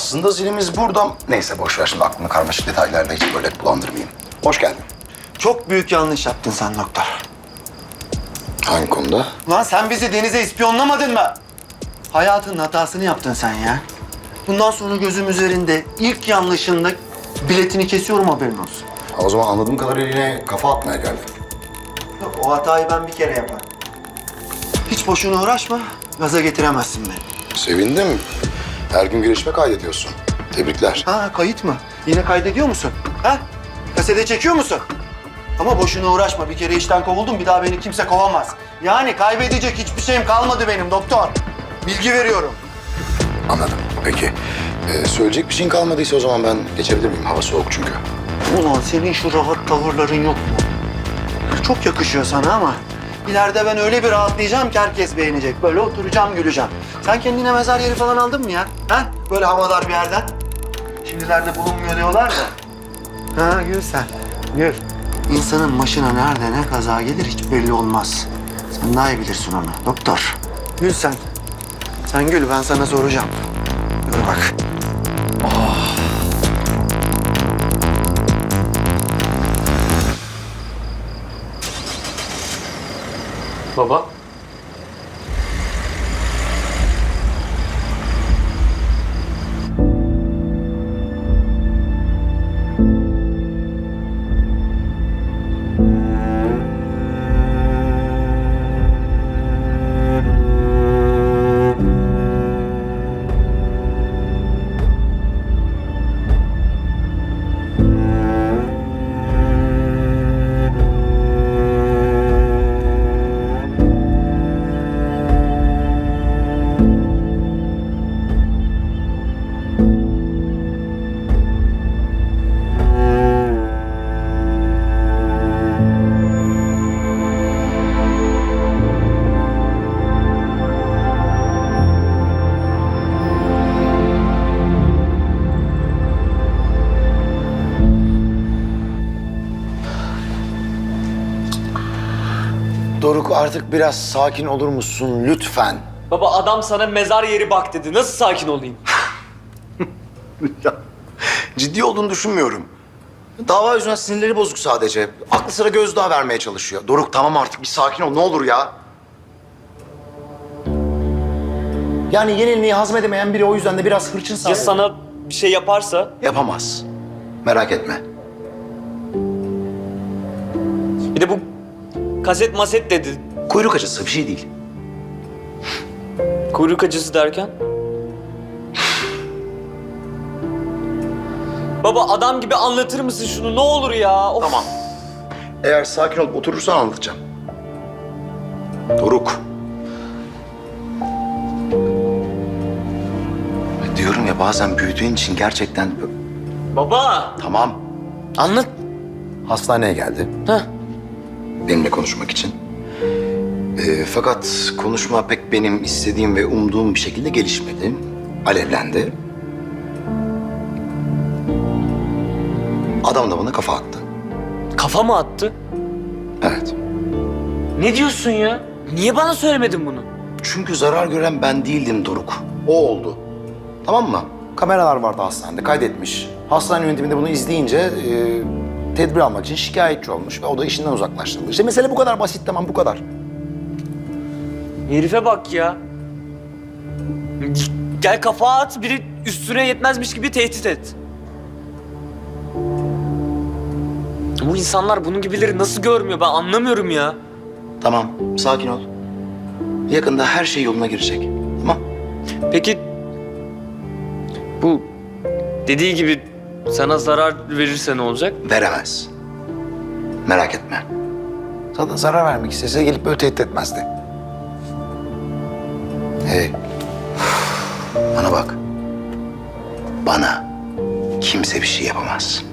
aslında zilimiz burada. Neyse boş ver şimdi aklını karmaşık detaylarla hiç böyle bulandırmayayım. Hoş geldin. Çok büyük yanlış yaptın sen doktor. Hangi konuda? Lan sen bizi denize ispiyonlamadın mı? Hayatın hatasını yaptın sen ya. Bundan sonra gözüm üzerinde ilk yanlışında biletini kesiyorum haberin olsun. Ha, o zaman anladığım kadarıyla yine kafa atmaya geldin. Yok o hatayı ben bir kere yaparım. Hiç boşuna uğraşma. Gaza getiremezsin beni. Sevindim. Her gün gelişme kaydediyorsun. Tebrikler. Ha kayıt mı? Yine kaydediyor musun? Ha? Kasete çekiyor musun? Ama boşuna uğraşma. Bir kere işten kovuldum. Bir daha beni kimse kovamaz. Yani kaybedecek hiçbir şeyim kalmadı benim doktor. Bilgi veriyorum. Anladım. Peki. Ee, söyleyecek bir şeyin kalmadıysa o zaman ben geçebilir miyim? Hava soğuk çünkü. Ulan senin şu rahat tavırların yok mu? Çok yakışıyor sana ama ileride ben öyle bir rahatlayacağım ki herkes beğenecek. Böyle oturacağım, güleceğim. Sen kendine mezar yeri falan aldın mı ya? Ha? Böyle havadar bir yerden. Şimdilerde bulunmuyor diyorlar da. Ha gül sen, gül. İnsanın başına nerede ne kaza gelir hiç belli olmaz. Sen daha iyi bilirsin onu doktor. Gül sen. Sen gül ben sana soracağım. Dur bak. Baba. Doruk artık biraz sakin olur musun lütfen? Baba adam sana mezar yeri bak dedi. Nasıl sakin olayım? Ya, ciddi olduğunu düşünmüyorum. Dava yüzünden sinirleri bozuk sadece. Aklı sıra gözdağı vermeye çalışıyor. Doruk tamam artık bir sakin ol ne olur ya. Yani yenilmeyi hazmedemeyen biri o yüzden de biraz hırçın Ya sahibi. sana bir şey yaparsa? Yapamaz. Merak etme. Bir de bu kaset maset dedi. Kuyruk acısı bir şey değil. Kuyruk acısı derken? Baba adam gibi anlatır mısın şunu ne olur ya? Of. Tamam. Eğer sakin olup oturursan anlatacağım. Doruk. Diyorum ya bazen büyüdüğün için gerçekten... Baba. Tamam. Anlat. Hastaneye geldi. Heh. Benimle konuşmak için. Ee, fakat konuşma pek benim istediğim ve umduğum bir şekilde gelişmedi. Alevlendi. Adam da bana kafa attı. Kafa mı attı? Evet. Ne diyorsun ya? Niye bana söylemedin bunu? Çünkü zarar gören ben değildim Doruk. O oldu. Tamam mı? Kameralar vardı hastanede, kaydetmiş. Hastane yönetiminde bunu izleyince e, tedbir almak için şikayetçi olmuş ve o da işinden uzaklaştırıldı. İşte mesele bu kadar basit tamam bu kadar. Herife bak ya. Gel kafa at, biri üstüne yetmezmiş gibi tehdit et. Bu insanlar bunun gibileri nasıl görmüyor ben anlamıyorum ya. Tamam, sakin ol. Yakında her şey yoluna girecek. Tamam? Peki bu dediği gibi sana zarar verirse ne olacak? Veremez. Merak etme. Sana zarar vermek istese gelip böyle tehdit etmezdi. Hey. Bana bak. Bana kimse bir şey yapamaz.